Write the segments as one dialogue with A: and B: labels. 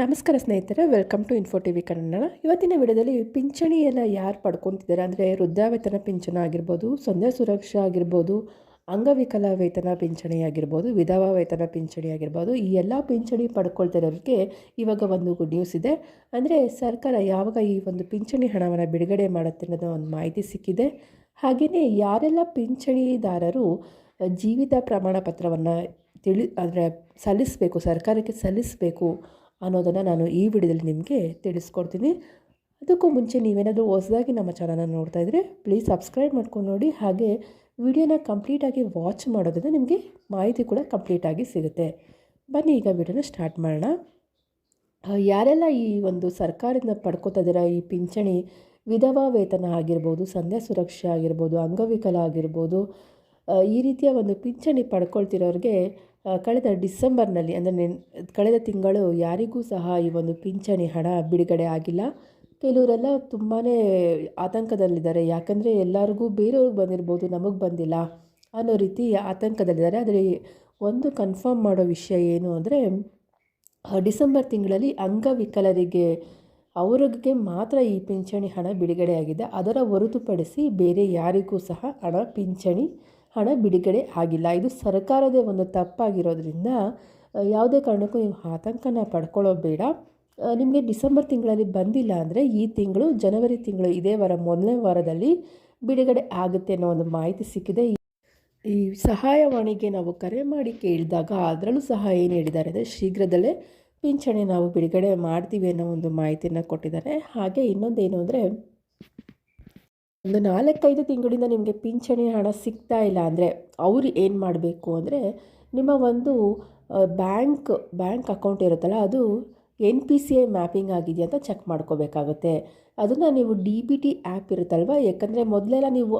A: ನಮಸ್ಕಾರ ಸ್ನೇಹಿತರೆ welcome to info T V Kannada. ಇವತ್ತಿನ ವಿಡಿಯೋದಲ್ಲಿ ಪಿಂಚಣಿ ಎಲ್ಲ ಯಾರು ಪಡ್ಕೊತಿದ್ದಾರೆ ಅಂದರೆ ವೃದ್ಧಾವೇತನ ಪಿಂಚಣಿ ಆಗಿರ್ಬೋದು ಸೊನ್ನೆ ಸುರಕ್ಷಾ ಆಗಿರ್ಬೋದು, ಅಂಗವಿಕಲ ವೇತನ ಪಿಂಚಣಿ ಆಗಿರ್ಬೋದು, ವಿಧವಾ ವೇತನ ಪಿಂಚಣಿ ಆಗಿರ್ಬೋದು, ಈ ಎಲ್ಲ ಪಿಂಚಣಿ ಪಡ್ಕೊಳ್ತಿರೋರಿಗೆ ಇವಾಗ ಒಂದು ಗುಡ್ ನ್ಯೂಸ್ ಇದೆ. ಅಂದರೆ ಸರ್ಕಾರ ಯಾವಾಗ ಈ ಒಂದು ಪಿಂಚಣಿ ಹಣವನ್ನು ಬಿಡುಗಡೆ ಮಾಡುತ್ತೆ ಅನ್ನೋದು ಒಂದು ಮಾಹಿತಿ ಸಿಕ್ಕಿದೆ. ಹಾಗೆಯೇ ಯಾರೆಲ್ಲ ಪಿಂಚಣಿದಾರರು ಜೀವಿತ ಪ್ರಮಾಣ ಪತ್ರವನ್ನು ತಿಳಿ, ಅಂದರೆ ಸಲ್ಲಿಸಬೇಕು, ಸರ್ಕಾರಕ್ಕೆ ಸಲ್ಲಿಸಬೇಕು ಅನ್ನೋದನ್ನು ನಾನು ಈ ವಿಡಿಯೋದಲ್ಲಿ ನಿಮಗೆ ತಿಳಿಸ್ಕೊಡ್ತೀನಿ. ಅದಕ್ಕೂ ಮುಂಚೆ ನೀವೇನಾದರೂ ಹೊಸದಾಗಿ ನಮ್ಮ ಚಾನಲನ್ನು ನೋಡ್ತಾ ಇದ್ದರೆ ಪ್ಲೀಸ್ ಸಬ್ಸ್ಕ್ರೈಬ್ ಮಾಡ್ಕೊಂಡು ನೋಡಿ. ಹಾಗೆ ವಿಡಿಯೋನ ಕಂಪ್ಲೀಟಾಗಿ ವಾಚ್ ಮಾಡೋದ್ರಿಂದ ನಿಮಗೆ ಮಾಹಿತಿ ಕೂಡ ಕಂಪ್ಲೀಟಾಗಿ ಸಿಗುತ್ತೆ. ಬನ್ನಿ, ಈಗ ವಿಡಿಯೋನ ಸ್ಟಾರ್ಟ್ ಮಾಡೋಣ. ಯಾರೆಲ್ಲ ಈ ಒಂದು ಸರ್ಕಾರದಿಂದ ಪಡ್ಕೋತಾ ಇದ್ದೀರಾ? ಈ ಪಿಂಚಣಿ ವಿಧವಾ ವೇತನ ಆಗಿರ್ಬೋದು, ಸಂಧ್ಯಾ ಸುರಕ್ಷೆ ಆಗಿರ್ಬೋದು, ಅಂಗವಿಕಲ ಆಗಿರ್ಬೋದು ಈ ರೀತಿಯ ಒಂದು ಪಿಂಚಣಿ ಪಡ್ಕೊಳ್ತಿರೋರಿಗೆ ಕಳೆದ ಡಿಸೆಂಬರ್ನಲ್ಲಿ, ಅಂದರೆ ನೆನ್, ಕಳೆದ ತಿಂಗಳು ಯಾರಿಗೂ ಸಹ ಈ ಒಂದು ಪಿಂಚಣಿ ಹಣ ಬಿಡುಗಡೆ ಆಗಿಲ್ಲ. ಕೆಲವರೆಲ್ಲ ತುಂಬಾ ಆತಂಕದಲ್ಲಿದ್ದಾರೆ. ಯಾಕಂದರೆ ಎಲ್ಲರಿಗೂ ಬೇರೆಯವ್ರಿಗೆ ಬಂದಿರ್ಬೋದು, ನಮಗೆ ಬಂದಿಲ್ಲ ಅನ್ನೋ ರೀತಿ ಆತಂಕದಲ್ಲಿದ್ದಾರೆ. ಆದರೆ ಒಂದು ಕನ್ಫರ್ಮ್ ಮಾಡೋ ವಿಷಯ ಏನು ಅಂದರೆ ಡಿಸೆಂಬರ್ ತಿಂಗಳಲ್ಲಿ ಅಂಗವಿಕಲರಿಗೆ, ಅವರಿಗೆ ಮಾತ್ರ ಈ ಪಿಂಚಣಿ ಹಣ ಬಿಡುಗಡೆಯಾಗಿದೆ ಅದರ ಹೊರತುಪಡಿಸಿ ಬೇರೆ ಯಾರಿಗೂ ಸಹ ಹಣ ಪಿಂಚಣಿ ಹಣ ಬಿಡುಗಡೆ ಆಗಿಲ್ಲ. ಇದು ಸರ್ಕಾರದ ಒಂದು ತಪ್ಪಾಗಿರೋದ್ರಿಂದ ಯಾವುದೇ ಕಾರಣಕ್ಕೂ ನೀವು ಆತಂಕನ ಪಡ್ಕೊಳ್ಳೋ ಬೇಡ ನಿಮಗೆ ಡಿಸೆಂಬರ್ ತಿಂಗಳಲ್ಲಿ ಬಂದಿಲ್ಲ ಅಂದರೆ ಈ ತಿಂಗಳು, ಜನವರಿ ತಿಂಗಳು ಇದೇ ವಾರ, ಮೊದಲನೇ ವಾರದಲ್ಲಿ ಬಿಡುಗಡೆ ಆಗುತ್ತೆ ಅನ್ನೋ ಒಂದು ಮಾಹಿತಿ ಸಿಕ್ಕಿದೆ. ಈ ಸಹಾಯವಾಣಿಗೆ ನಾವು ಕರೆ ಮಾಡಿ ಕೇಳಿದಾಗ ಅದರಲ್ಲೂ ಸಹ ಏನು ಹೇಳಿದ್ದಾರೆ ಅಂದರೆ, ಶೀಘ್ರದಲ್ಲೇ ಪಿಂಚಣಿ ನಾವು ಬಿಡುಗಡೆ ಮಾಡ್ತೀವಿ ಅನ್ನೋ ಒಂದು ಮಾಹಿತಿಯನ್ನು ಕೊಟ್ಟಿದ್ದಾರೆ. ಹಾಗೆ ಇನ್ನೊಂದೇನು ಅಂದರೆ ಒಂದು ನಾಲ್ಕೈದು ತಿಂಗಳಿಂದ ನಿಮಗೆ ಪಿಂಚಣಿ ಹಣ ಸಿಗ್ತಾ ಇಲ್ಲ ಅಂದರೆ ಅವರು ಏನು ಮಾಡಬೇಕು ಅಂದರೆ ನಿಮ್ಮ ಒಂದು ಬ್ಯಾಂಕ್ ಬ್ಯಾಂಕ್ ಅಕೌಂಟ್ ಇರುತ್ತಲ್ಲ, ಅದು N P C I mapping ಆಗಿದೆಯಾ ಅಂತ ಚೆಕ್ ಮಾಡ್ಕೋಬೇಕಾಗುತ್ತೆ. ಅದನ್ನು ನೀವು ಡಿ ಬಿ ಟಿ ಆ್ಯಪ್ ಇರುತ್ತಲ್ವ? ಯಾಕಂದರೆ ಮೊದಲೆಲ್ಲ ನೀವು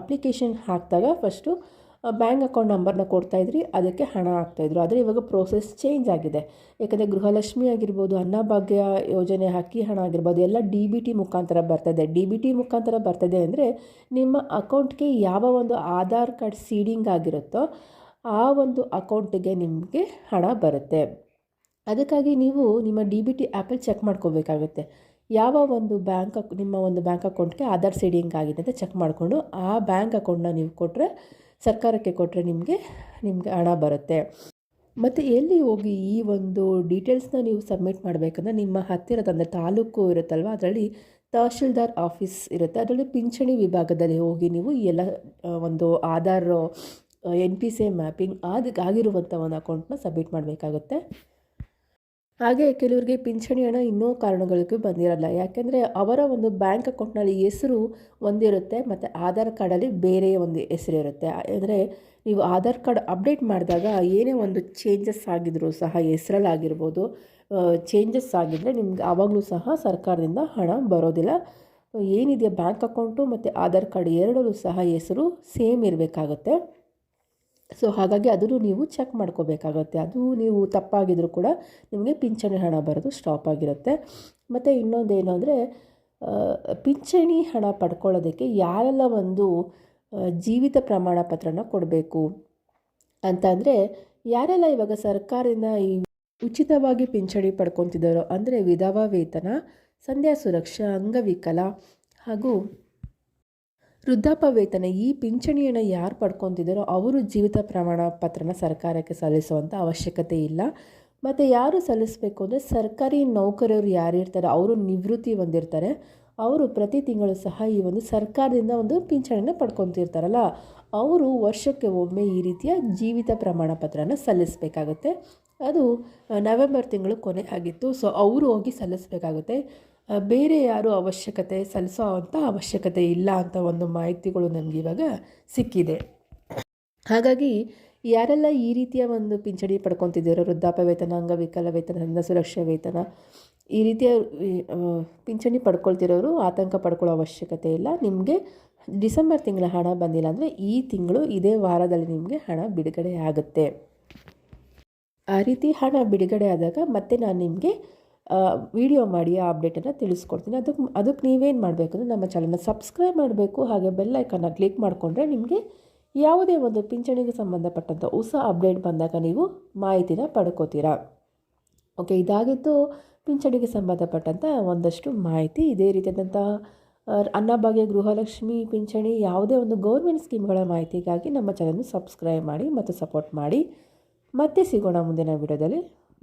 A: ಅಪ್ಲಿಕೇಶನ್ ಹಾಕಿದಾಗ ಫಸ್ಟು ಬ್ಯಾಂಕ್ ಅಕೌಂಟ್ ನಂಬರ್ನ ಕೊಡ್ತಾಯಿದ್ರಿ ಅದಕ್ಕೆ ಹಣ ಹಾಕ್ತಾಯಿದ್ರು ಆದರೆ ಇವಾಗ ಪ್ರೋಸೆಸ್ ಚೇಂಜ್ ಆಗಿದೆ. ಯಾಕಂದರೆ ಗೃಹಲಕ್ಷ್ಮಿ ಆಗಿರ್ಬೋದು ಅನ್ನಭಾಗ್ಯ ಯೋಜನೆ ಅಕ್ಕಿ ಹಣ ಆಗಿರ್ಬೋದು, ಎಲ್ಲ ಡಿ ಬಿ ಟಿ ಮುಖಾಂತರ ಬರ್ತದೆ ಡಿ ಬಿ ಟಿ ಮುಖಾಂತರ ಬರ್ತದೆ ಅಂದರೆ ನಿಮ್ಮ ಅಕೌಂಟ್ಗೆ ಯಾವ ಒಂದು ಆಧಾರ್ ಕಾರ್ಡ್ ಸೀಡಿಂಗ್ ಆಗಿರುತ್ತೋ, ಆ ಒಂದು ಅಕೌಂಟಿಗೆ ನಿಮಗೆ ಹಣ ಬರುತ್ತೆ. ಅದಕ್ಕಾಗಿ ನೀವು ನಿಮ್ಮ ಡಿ ಬಿ ಟಿ ಆ್ಯಪಲ್ಲಿ ಚೆಕ್ ಮಾಡ್ಕೋಬೇಕಾಗುತ್ತೆ. ಯಾವ ಒಂದು ಬ್ಯಾಂಕ್ ನಿಮ್ಮ ಒಂದು ಬ್ಯಾಂಕ್ ಅಕೌಂಟ್ಗೆ ಆಧಾರ್ ಸೀಡಿಂಗ್ ಆಗಿದೆ ಅಂತ ಚೆಕ್ ಮಾಡಿಕೊಂಡು, ಆ ಬ್ಯಾಂಕ್ ಅಕೌಂಟ್ನ ನೀವು ಕೊಟ್ಟರೆ ಸರ್ಕಾರಕ್ಕೆ ಕೊಟ್ಟರೆ ನಿಮಗೆ ನಿಮಗೆ ಹಣ ಬರುತ್ತೆ. ಮತ್ತು ಎಲ್ಲಿ ಹೋಗಿ ಈ ಒಂದು ಡೀಟೇಲ್ಸ್ನ ನೀವು ಸಬ್ಮಿಟ್ ಮಾಡಬೇಕಂದ್ರೆ ನಿಮ್ಮ ಹತ್ತಿರದ ಅಂದರೆ ತಾಲೂಕು ಇರುತ್ತಲ್ವ, ಅದರಲ್ಲಿ ತಹಶೀಲ್ದಾರ್ ಆಫೀಸ್ ಇರುತ್ತೆ. ಅದರಲ್ಲಿ ಪಿಂಚಣಿ ವಿಭಾಗದಲ್ಲಿ ಹೋಗಿ ನೀವು ಎಲ್ಲ ಒಂದು Aadhaar N P C mapping ಆದ ಆಗಿರುವಂಥ ಒಂದು ಅಕೌಂಟ್ನ ಸಬ್ಮಿಟ್ ಮಾಡಬೇಕಾಗುತ್ತೆ. ಹಾಗೆ ಕೆಲವರಿಗೆ ಪಿಂಚಣಿ ಹಣ ಇನ್ನೂ ಕಾರಣಗಳಿಗೂ ಬಂದಿರಲ್ಲ. ಯಾಕೆಂದರೆ ಅವರ ಒಂದು ಬ್ಯಾಂಕ್ ಅಕೌಂಟ್ನಲ್ಲಿ ಹೆಸರು ಒಂದಿರುತ್ತೆ, ಮತ್ತು ಆಧಾರ್ ಕಾರ್ಡಲ್ಲಿ ಬೇರೆ ಒಂದು ಹೆಸರು ಇರುತ್ತೆ ಅಂದರೆ ನೀವು ಆಧಾರ್ ಕಾರ್ಡ್ ಅಪ್ಡೇಟ್ ಮಾಡಿದಾಗ ಏನೇ ಒಂದು ಚೇಂಜಸ್ ಆಗಿದ್ರು ಸಹ ಹೆಸರಲ್ಲಾಗಿರ್ಬೋದು ಚೇಂಜಸ್ ಆಗಿದ್ದರೆ ನಿಮ್ಗೆ ಆವಾಗಲೂ ಸಹ ಸರ್ಕಾರದಿಂದ ಹಣ ಬರೋದಿಲ್ಲ. ಏನಿದೆಯಾ ಬ್ಯಾಂಕ್ ಅಕೌಂಟು ಮತ್ತು ಆಧಾರ್ ಕಾರ್ಡ್ ಎರಡರೂ ಸಹ ಹೆಸರು ಸೇಮ್ ಇರಬೇಕಾಗುತ್ತೆ. ಸೊ ಹಾಗಾಗಿ ಅದನ್ನು ನೀವು ಚೆಕ್ ಮಾಡ್ಕೋಬೇಕಾಗತ್ತೆ. ಅದು ನೀವು ತಪ್ಪಾಗಿದ್ರೂ ಕೂಡ ನಿಮಗೆ ಪಿಂಚಣಿ ಹಣ ಬರೋದು ಸ್ಟಾಪ್ ಆಗಿರುತ್ತೆ. ಮತ್ತು ಇನ್ನೊಂದೇನು ಅಂದರೆ ಪಿಂಚಣಿ ಹಣ ಪಡ್ಕೊಳ್ಳೋದಕ್ಕೆ ಯಾರೆಲ್ಲ ಒಂದು ಜೀವಿತ ಪ್ರಮಾಣ ಪತ್ರನ ಕೊಡಬೇಕು? ಅಂತಂದರೆ ಯಾರೆಲ್ಲ ಇವಾಗ ಸರ್ಕಾರದಿಂದ ಈ ಉಚಿತವಾಗಿ ಪಿಂಚಣಿ ಪಡ್ಕೊತಿದ್ದಾರೋ ಅಂದರೆ ವಿಧವಾ ವೇತನ, ಸಂಧ್ಯಾ ಸುರಕ್ಷಾ, ಅಂಗವಿಕಲ ಹಾಗೂ ವೃದ್ಧಾಪ್ಯ ವೇತನ ಈ ಪಿಂಚಣಿಯನ್ನು ಯಾರು ಪಡ್ಕೊತಿದ್ದಾರೋ ಅವರು ಜೀವಿತ ಪ್ರಮಾಣ ಪತ್ರನ ಸರ್ಕಾರಕ್ಕೆ ಸಲ್ಲಿಸುವಂಥ ಅವಶ್ಯಕತೆ ಇಲ್ಲ. ಮತ್ತು ಯಾರು ಸಲ್ಲಿಸಬೇಕು ಅಂದರೆ ಸರ್ಕಾರಿ ನೌಕರರು ಯಾರಿರ್ತಾರೆ ಅವರು ನಿವೃತ್ತಿ ಹೊಂದಿರ್ತಾರೆ, ಅವರು ಪ್ರತಿ ತಿಂಗಳು ಸಹ ಈ ಒಂದು ಸರ್ಕಾರದಿಂದ ಒಂದು ಪಿಂಚಣಿನ ಪಡ್ಕೊತಿರ್ತಾರಲ್ಲ, ಅವರು ವರ್ಷಕ್ಕೆ ಒಮ್ಮೆ ಈ ರೀತಿಯ ಜೀವಿತ ಪ್ರಮಾಣ ಪತ್ರನ ಸಲ್ಲಿಸಬೇಕಾಗುತ್ತೆ. ಅದು ನವೆಂಬರ್ ತಿಂಗಳು ಕೊನೆ ಆಗಿತ್ತು, ಸೊ ಅವರು ಹೋಗಿ ಸಲ್ಲಿಸಬೇಕಾಗುತ್ತೆ. ಬೇರೆ ಯಾರು ಅವಶ್ಯಕತೆ ಸಲ್ಲಿಸೋ ಅಂಥ ಅವಶ್ಯಕತೆ ಇಲ್ಲ ಅಂತ ಒಂದು ಮಾಹಿತಿಗಳು ನನಗೆ ಇವಾಗ ಸಿಕ್ಕಿದೆ. ಹಾಗಾಗಿ ಯಾರೆಲ್ಲ ಈ ರೀತಿಯ ಒಂದು ಪಿಂಚಣಿ ಪಡ್ಕೊತಿದ್ದೀರೋ, ವೃದ್ಧಾಪ್ಯ ವೇತನ, ಅಂಗವಿಕಲ ವೇತನ ಅನ್ನ ಸುರಕ್ಷಾ ವೇತನ, ಈ ರೀತಿಯ ಪಿಂಚಣಿ ಪಡ್ಕೊಳ್ತಿರೋರು ಆತಂಕ ಪಡ್ಕೊಳ್ಳೋ ಅವಶ್ಯಕತೆ ಇಲ್ಲ. ನಿಮಗೆ ಡಿಸೆಂಬರ್ ತಿಂಗಳ ಹಣ ಬಂದಿಲ್ಲ ಅಂದರೆ ಈ ತಿಂಗಳು ಇದೇ ವಾರದಲ್ಲಿ ನಿಮಗೆ ಹಣ ಬಿಡುಗಡೆ ಆಗುತ್ತೆ. ಆ ರೀತಿ ಹಣ ಬಿಡುಗಡೆ ಆದಾಗ ಮತ್ತೆ ನಾನು ನಿಮಗೆ ವಿಡಿಯೋ ಮಾಡಿ ಆ ಅಪ್ಡೇಟನ್ನು ತಿಳಿಸ್ಕೊಡ್ತೀನಿ. ಅದಕ್ಕೆ ಅದಕ್ಕೆ ನೀವೇನು ಮಾಡಬೇಕು ಅಂದರೆ ನಮ್ಮ ಚಾನಲ್ನ ಸಬ್ಸ್ಕ್ರೈಬ್ ಮಾಡಬೇಕು. ಹಾಗೆ ಬೆಲ್ ಐಕನ್ನ ಕ್ಲಿಕ್ ಮಾಡಿಕೊಂಡ್ರೆ ನಿಮಗೆ ಯಾವುದೇ ಒಂದು ಪಿಂಚಣಿಗೆ ಸಂಬಂಧಪಟ್ಟಂಥ ಹೊಸ ಅಪ್ಡೇಟ್ ಬಂದಾಗ ನೀವು ಮಾಹಿತಿನ ಪಡ್ಕೋತೀರಾ. ಓಕೆ ಇದಾಗಿತ್ತು ಪಿಂಚಣಿಗೆ ಸಂಬಂಧಪಟ್ಟಂಥ ಒಂದಷ್ಟು ಮಾಹಿತಿ ಇದೇ ರೀತಿಯಾದಂಥ ಅನ್ನಭಾಗ್ಯ ಗೃಹಲಕ್ಷ್ಮಿ ಪಿಂಚಣಿ ಯಾವುದೇ ಒಂದು ಗೌರ್ಮೆಂಟ್ ಸ್ಕೀಮ್ಗಳ ಮಾಹಿತಿಗಾಗಿ ನಮ್ಮ ಚಾನಲ್ನ ಸಬ್ಸ್ಕ್ರೈಬ್ ಮಾಡಿ ಮತ್ತು ಸಪೋರ್ಟ್ ಮಾಡಿ. ಮತ್ತೆ ಸಿಗೋಣ ಮುಂದಿನ ವಿಡಿಯೋದಲ್ಲಿ